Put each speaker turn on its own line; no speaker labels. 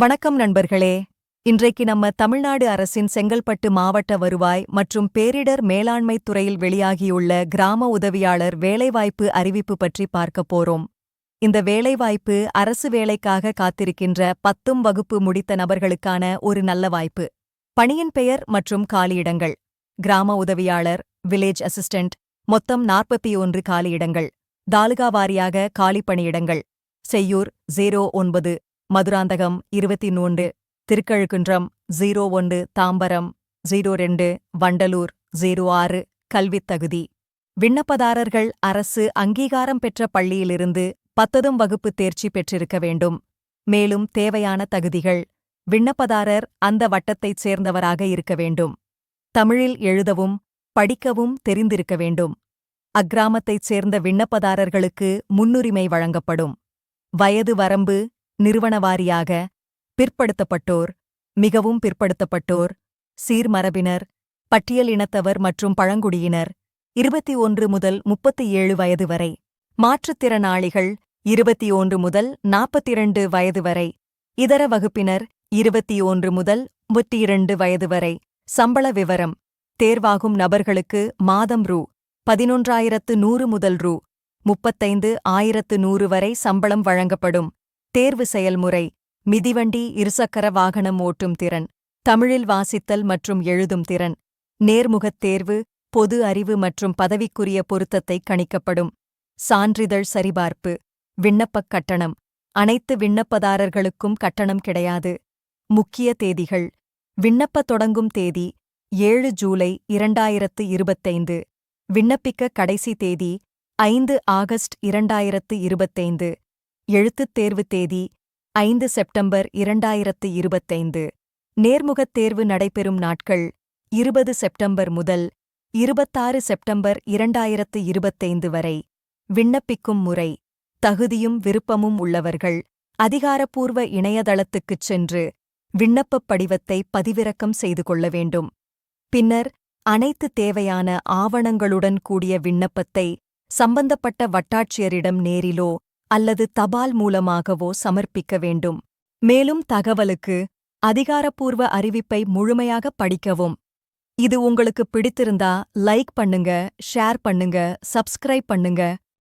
வணக்கம் நண்பர்களே. இன்றைக்கு நம்ம தமிழ்நாடு அரசின் செங்கல்பட்டு மாவட்ட வருவாய் மற்றும் பேரிடர் மேலாண்மை துறையில் வெளியாகியுள்ள கிராம உதவியாளர் வேலைவாய்ப்பு அறிவிப்பு பற்றி பார்க்க போறோம். இந்த வேலைவாய்ப்பு அரசு வேலைக்காக காத்திருக்கின்ற பத்தும் வகுப்பு முடித்த நபர்களுக்கான ஒரு நல்ல வாய்ப்பு. பணியின் பெயர் மற்றும் காலியிடங்கள் கிராம உதவியாளர் வில்லேஜ் அசிஸ்டன்ட் மொத்தம் நாற்பத்தி ஒன்று காலியிடங்கள் தாலுகா வாரியாக காலி பணியிடங்கள். செய்யூர் ஜீரோ ஒன்பது. மதுராந்தகம் இருபத்தி மூன்று திருக்கழுக்குன்றம் ஜீரோ ஒன்று தாம்பரம் ஜீரோ ரெண்டு வண்டலூர் ஜீரோ ஆறு கல்வித் தகுதி விண்ணப்பதாரர்கள் அரசு அங்கீகாரம் பெற்ற பள்ளியிலிருந்து பத்ததும் வகுப்பு தேர்ச்சி பெற்றிருக்க வேண்டும். மேலும் தேவையான தகுதிகள் விண்ணப்பதாரர் அந்த வட்டத்தைச் சேர்ந்தவராக இருக்க வேண்டும். தமிழில் எழுதவும் படிக்கவும் தெரிந்திருக்க வேண்டும். அக்கிராமத்தைச் சேர்ந்த விண்ணப்பதாரர்களுக்கு முன்னுரிமை வழங்கப்படும். வயது வரம்பு நிறுவனவாரியாக பிற்படுத்தப்பட்டோர் மிகவும் பிற்படுத்தப்பட்டோர் சீர்மரபினர் பட்டியல் இனத்தவர் மற்றும் பழங்குடியினர் இருபத்தி ஒன்று முதல் முப்பத்தி ஏழு வயது வரை மாற்றுத்திறனாளிகள் இருபத்தி ஒன்று முதல் நாற்பத்திரண்டு வயது வரை இதர வகுப்பினர் இருபத்தி ஒன்று முதல் முப்பத்தி இரண்டு வயது வரை சம்பள விவரம் தேர்வாகும் நபர்களுக்கு மாதம் ரூ. பதினொன்றாயிரத்து நூறு முதல் ரூ. முப்பத்தைந்து ஆயிரத்து நூறு வரை சம்பளம் வழங்கப்படும். தேர்வு செயல்முறை மிதிவண்டி இருசக்கர வாகனம் ஓட்டும் திறன் தமிழில் வாசித்தல் மற்றும் எழுதும் திறன் நேர்முகத் தேர்வு பொது அறிவு மற்றும் பதவிக்குரிய பொருத்தத்தை கணிக்கப்படும் சான்றிதழ் சரிபார்ப்பு விண்ணப்பக் கட்டணம் அனைத்து விண்ணப்பதாரர்களுக்கும் கட்டணம் கிடையாது முக்கிய தேதிகள் விண்ணப்ப தொடங்கும் தேதி ஏழு ஜூலை இரண்டாயிரத்து இருபத்தைந்து விண்ணப்பிக்க கடைசி தேதி ஐந்து ஆகஸ்ட் இரண்டாயிரத்து இருபத்தைந்து. எழுத்துத் தேர்வு தேதி ஐந்து செப்டம்பர் இரண்டாயிரத்து இருபத்தைந்து. நேர்முகத் தேர்வு நடைபெறும் நாட்கள் இருபது செப்டம்பர் முதல் இருபத்தாறு செப்டம்பர் இரண்டாயிரத்து இருபத்தைந்து வரை. விண்ணப்பிக்கும் முறை தகுதியும் விருப்பமும் உள்ளவர்கள் அதிகாரப்பூர்வ இணையதளத்துக்குச் சென்று விண்ணப்பப் படிவத்தை பதிவிறக்கம் செய்து கொள்ள வேண்டும். பின்னர் அனைத்து தேவையான ஆவணங்களுடன் கூடிய விண்ணப்பத்தை சம்பந்தப்பட்ட வட்டாட்சியரிடம் நேரிலோ அல்லது தபால் மூலமாகவோ சமர்ப்பிக்க வேண்டும். மேலும் தகவலுக்கு அதிகாரப்பூர்வ அறிவிப்பை முழுமையாக படிக்கவும். இது உங்களுக்கு பிடித்திருந்தா லைக் பண்ணுங்க ஷேர் பண்ணுங்க சப்ஸ்கிரைப் பண்ணுங்க.